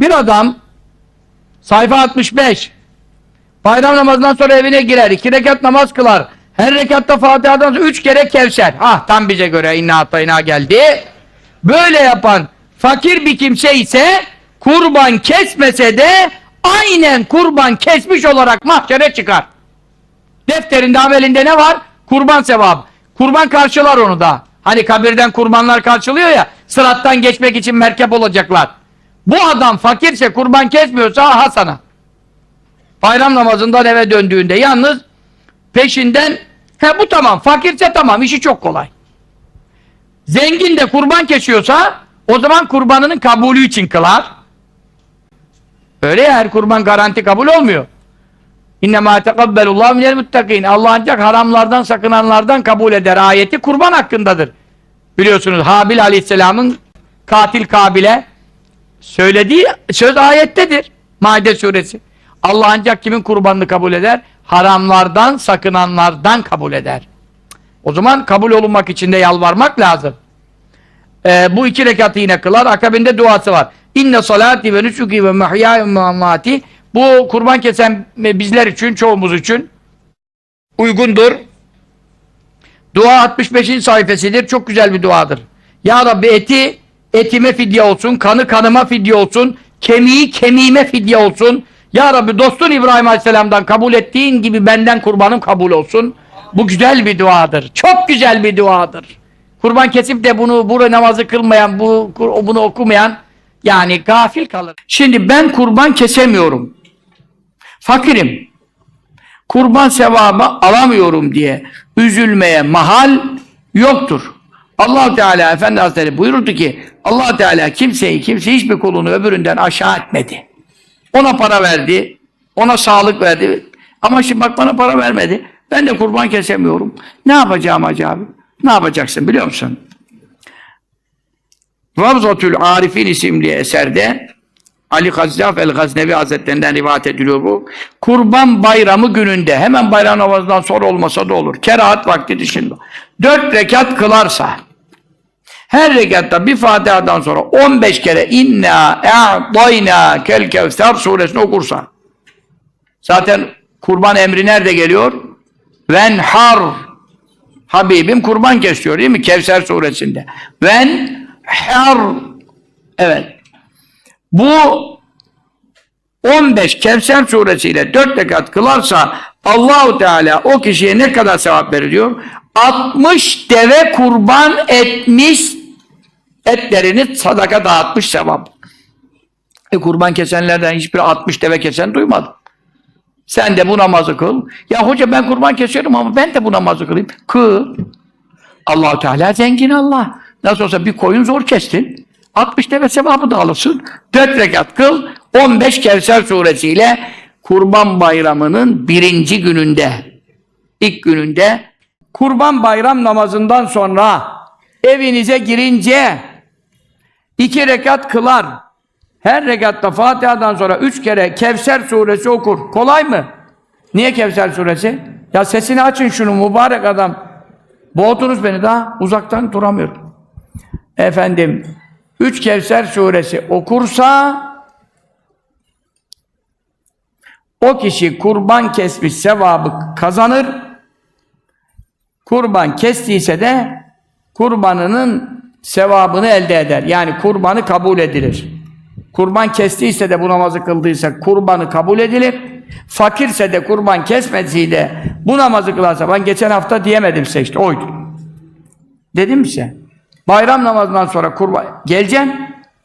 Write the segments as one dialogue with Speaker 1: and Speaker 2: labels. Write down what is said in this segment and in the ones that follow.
Speaker 1: Bir adam sayfa 65 bayram namazından sonra evine girer. iki rekat namaz kılar. Her rekatta Fatiha'dan sonra üç kere Kevser. Ah tam bize göre inna atayına geldi. Böyle yapan fakir bir kimse ise kurban kesmese de aynen kurban kesmiş olarak mahşere çıkar. Defterinde amelinde ne var? Kurban sevabı. Kurban karşılar onu da. Hani kabirden kurbanlar karşılıyor ya, sırattan geçmek için merkep olacaklar. Bu adam fakirse kurban kesmiyorsa aha sana. Bayram namazından eve döndüğünde yalnız peşinden he bu tamam fakirse tamam işi çok kolay. Zengin de kurban kesiyorsa o zaman kurbanının kabulü için kılar. Öyle ya her kurban garanti kabul olmuyor. İnnemâ tekabbelullahu minel muttakin. Allah ancak haramlardan sakınanlardan kabul eder. Ayeti kurban hakkındadır. Biliyorsunuz Habil aleyhisselamın katil Kabil'e söylediği söz ayettedir. Maide suresi. Allah ancak kimin kurbanını kabul eder? Haramlardan sakınanlardan kabul eder. O zaman kabul olunmak için de yalvarmak lazım. Ee, bu iki rekatı yine kılar. Akabinde duası var. İnne salati ve nusuki ve mahyaya mamati bu kurban kesen bizler için, çoğumuz için uygundur. Dua 65. sayfasıdır. Çok güzel bir duadır. Ya Rabbi eti etime fidye olsun, kanı kanıma fidye olsun, kemiği kemiğime fidye olsun. Ya Rabbi dostun İbrahim Aleyhisselam'dan kabul ettiğin gibi benden kurbanım kabul olsun. Bu güzel bir duadır. Çok güzel bir duadır. Kurban kesip de bunu bu namazı kılmayan, bu bunu okumayan yani gafil kalır. Şimdi ben kurban kesemiyorum. Fakirim. Kurban sevabı alamıyorum diye üzülmeye mahal yoktur. Allah Teala Efendi Hazretleri buyurdu ki allah Teala kimseyi, kimse hiçbir kulunu öbüründen aşağı etmedi. Ona para verdi, ona sağlık verdi. Ama şimdi bak bana para vermedi. Ben de kurban kesemiyorum. Ne yapacağım acaba? Ne yapacaksın biliyor musun? Ravzatül Arifin isimli eserde Ali Gazzaf el-Gaznevi Hazretlerinden rivayet ediliyor bu. Kurban bayramı gününde hemen bayram namazından sonra olmasa da olur. Kerahat vakti dışında. Dört rekat kılarsa her rekatta bir Fatiha'dan sonra 15 kere inna e'dayna kel kevser suresini okursa zaten kurban emri nerede geliyor? Venhar Habibim kurban kesiyor değil mi? Kevser suresinde. Venhar Evet. Bu 15 Kevser suresiyle 4 rekat kılarsa Allahu Teala o kişiye ne kadar sevap veriyor? 60 deve kurban etmiş etlerini sadaka dağıtmış sevap. E kurban kesenlerden hiçbir 60 deve kesen duymadım. Sen de bu namazı kıl. Ya hoca ben kurban kesiyorum ama ben de bu namazı kılayım. Kıl. Allahu Teala zengin Allah. Nasıl olsa bir koyun zor kestin. 60 deve sevabı da alırsın. 4 rekat kıl. 15 Kevser suresiyle Kurban Bayramı'nın birinci gününde ilk gününde Kurban Bayram namazından sonra evinize girince iki rekat kılar. Her rekatta Fatiha'dan sonra üç kere Kevser suresi okur. Kolay mı? Niye Kevser suresi? Ya sesini açın şunu mübarek adam. Boğdunuz beni daha uzaktan duramıyorum. Efendim üç Kevser suresi okursa o kişi kurban kesmiş sevabı kazanır. Kurban kestiyse de kurbanının sevabını elde eder. Yani kurbanı kabul edilir. Kurban kestiyse de bu namazı kıldıysa kurbanı kabul edilir. Fakirse de kurban kesmediyse bu namazı kılarsa ben geçen hafta diyemedim size işte oydu. Dedim mi size? Bayram namazından sonra kurban geleceksin.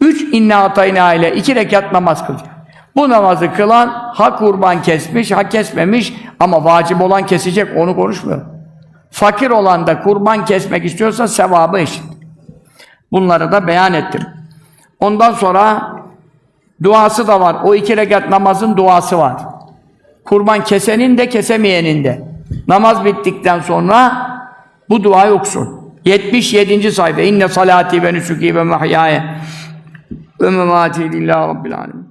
Speaker 1: Üç inna atayna ile iki rekat namaz kılacaksın. Bu namazı kılan ha kurban kesmiş ha kesmemiş ama vacip olan kesecek onu konuşmuyor. Fakir olan da kurban kesmek istiyorsa sevabı eşit. Bunları da beyan ettim. Ondan sonra duası da var. O iki rekat namazın duası var. Kurban kesenin de kesemeyenin de. Namaz bittikten sonra bu duayı okusun. 77. sayfa. İnne salati ve nusuki ve mahyaya ve memati lillahi rabbil alemin.